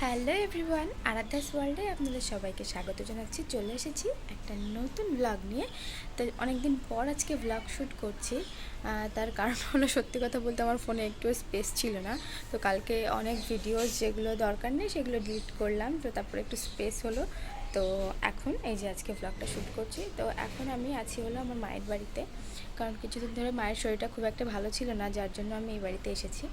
Hello everyone, আরাধ্যাস ওয়ার্ল্ডে আপনাদের সবাইকে স্বাগত জানাচ্ছি। চলে এসেছি একটা নতুন ব্লগ নিয়ে। তো অনেকদিন পর আজকে ব্লগ শ্যুট করছি। তার কারণ হলো সত্যি কথা বলতে আমার ফোনে একটু স্পেস ছিল না। তো কালকে অনেক ভিডিওস যেগুলো দরকার নেই সেগুলো ডিলিট করলাম। তো তারপরে একটু স্পেস হলো। তো এখন এই যে আজকে ব্লগটা শ্যুট করছি। তো এখন আমি আছি হলো আমার মায়ের বাড়িতে। কারণ কিছুদিন ধরে মায়ের শরীরটা খুব একটা ভালো ছিল না, যার জন্য আমি এই বাড়িতে এসেছি।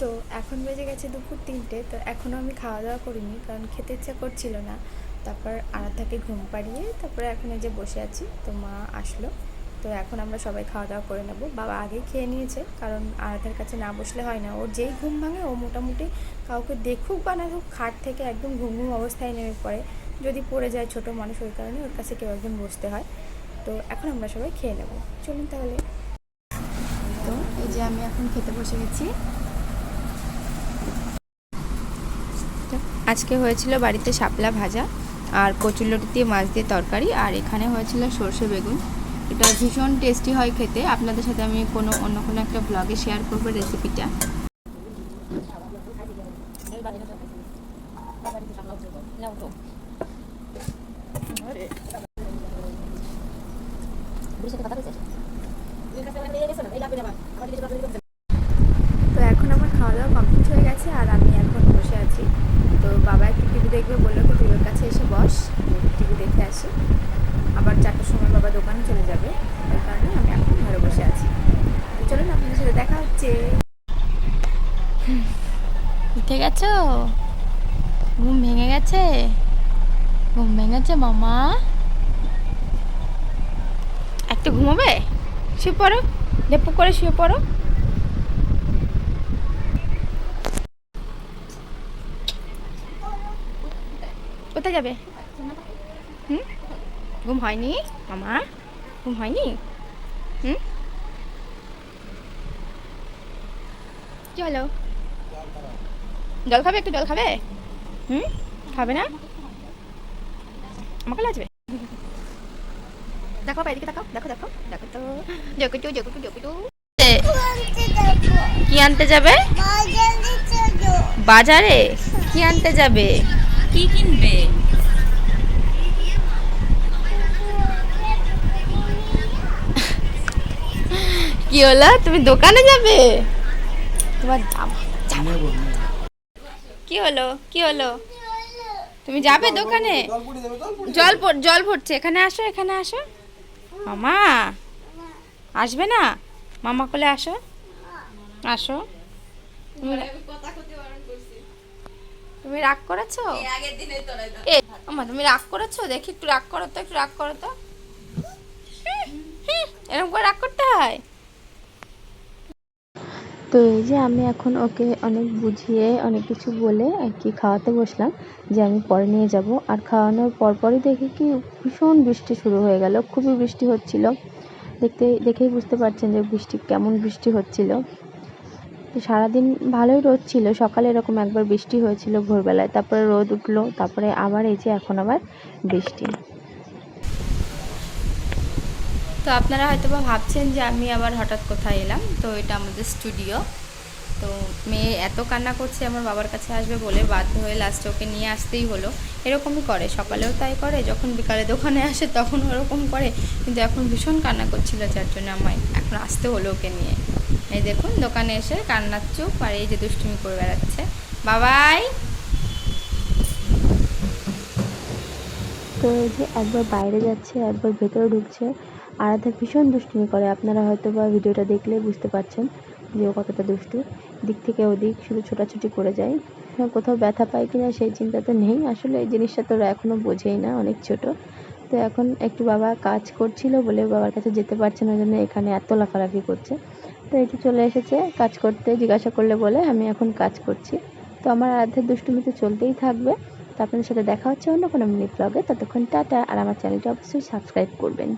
তো এখন বেজে গেছে দুপুর তিনটে, তো এখনও আমি খাওয়া দাওয়া করিনি কারণ খেতে ইচ্ছা করছিল না। তারপর আরাধ্যাকে ঘুম পাড়িয়ে তারপরে এখন এই যে বসে আছি, তো মা আসলো। তো এখন আমরা সবাই খাওয়া দাওয়া করে নেব। বাবা আগেই খেয়ে নিয়েছে কারণ আরাধ্যার কাছে না বসলে হয় না। ওর যেই ঘুম ভাঙে ও মোটামুটি কাউকে দেখুক বা না দেখুক খাট থেকে একদম ঘুম ঘুম অবস্থায় নেমে পড়ে। যদি পড়ে যায় ছোট মানুষ ওই কারণে ওর কাছে কেউ একজন বসতে হয়। তো এখন আমরা সবাই খেয়ে নেব। চলুন তাহলে। তো এই যে আমি এখন খেতে বসে গেছি। আজকে হয়েছিল বাড়িতে শাপলা ভাজা আর কচুরলটি দিয়ে মাছ দিয়ে তরকারি, আর এখানে হয়েছিল সর্ষে বেগুন। এটা ভীষণ টেস্টি হয় খেতে। আপনাদের সাথে আমি কোনো অন্য কোনো একটা ব্লগে শেয়ার করব রেসিপিটা এখন আমার খাওয়া দাওয়া কমপ্লিট হয়ে গেছে আর আমি এখন বসে আছি তো বাবা একটু টিভি দেখবে বলল কি তুই ওর কাছে এসে বস টিভি দেখে আসি আবার চারটার সময় বাবা দোকানে চলে যাবে ওই কারণে আমি এখন ঘরে বসে আছি তো চলুন আপনাদের সাথে দেখা হচ্ছে উঠে গেছো? ঘুম ভেঙে গেছে? ঘুম ভেঙেছে মামা? একটু ঘুমাবে? শুয়ে পড়ো, লেপু করে শুয়ে পড়ো। কোথায় যাবে? হুম? ঘুম হয়নি? মামা? ঘুম হয়নি? হুম? হলো জল খাবে একটু জল খাবে? হুম? খাবে না? আমাকে লাগবে। দেখো বাইরে দেখো দেখো দেখো দেখো তো। জকুটু জকুটু জকুটু কি আনতে যাবে? বাজারে? কি আনতে যাবে? কি কিনবে? কি হলো? তুমি দোকানে যাবে? তোমার জামা জামা। কি হলো? কি হলো? তুমি যাবে দোকানে? জল জল ভরছে এখানে আসো এখানে আসো। মামা আসবে না? মামা কোলে আসো। আসো। তুমি রাগ করেছ? এ আমা তুমি রাগ করেছ? দেখি একটু রাগ করো তো একটু রাগ করো তো। এরকম করে রাগ করতে হয়? তো এই যে আমি এখন ওকে অনেক বুঝিয়ে, অনেক কিছু বলে আর কি খাওয়াতে বসলাম যে আমি পরে নিয়ে যাব। আর খাওয়ানোর পরপরই দেখি কি ভীষণ বৃষ্টি শুরু হয়ে গেল, খুবই বৃষ্টি হচ্ছিল। দেখতে, দেখেই বুঝতে পারছেন যে বৃষ্টি, কেমন বৃষ্টি হচ্ছিল। তো সারাদিন ভালোই রোদ ছিল, সকালে এরকম একবার বৃষ্টি হয়েছিল ভোরবেলায়, তারপরে রোদ উঠল, তারপরে আবার এই যে এখন আবার বৃষ্টি। তো আপনারা হয়তো বা ভাবছেন যে আমি আবার হঠাৎ কোথায় এলাম। তো এটা আমাদের স্টুডিও। তো মেয়ে এত কান্না করছে আমার বাবার কাছে আসবে বলে বাধ্য হয়ে লাস্টে ওকে নিয়ে আসতেই হলো। এরকমই করে, সকালেও তাই করে, যখন বিকালে দোকানে আসে তখন ওরকম করে। কিন্তু এখন ভীষণ কান্না করছিল যার জন্য আমায় এখন আসতে হলো ওকে নিয়ে। এই দেখুন, দোকানে এসে কান্নার চুপ আর এই যে দুষ্টুমি করে বেড়াচ্ছে। বাবাই! তো যে একবার বাইরে যাচ্ছে, একবার ভেতরে ঢুকছে আরাধ্যা ভীষণ দুষ্টুমি করে। আপনারা হয়তো বা ভিডিওটা দেখলে বুঝতে পারছেন যে ও কতটা দুষ্টু। দিক থেকে ওদিক শুধু ছোটাছুটি করে যায়। কোথাও ব্যথা পায় কিনা সেই চিন্তা তো নেই। আসলে এই জিনিসটা তোরা এখনও বোঝেই না, অনেক ছোট। তো এখন একটু বাবা কাজ করছিল বলে বাবার কাছে যেতে পারছে না জন্য এখানে এত লাফালাফি করছে। তো এই চলে এসেছে, কাজ করতে জিজ্ঞাসা করলে বলে, আমি এখন কাজ করছি। তো আমার আরাধ্যের দুষ্টুমি তো চলতেই থাকবে। তো আপনাদের সাথে দেখা হচ্ছে অন্য কোনো মিনি ব্লগে ততক্ষণ টাটা। আর আমার চ্যানেলটা অবশ্যই সাবস্ক্রাইব করবেন।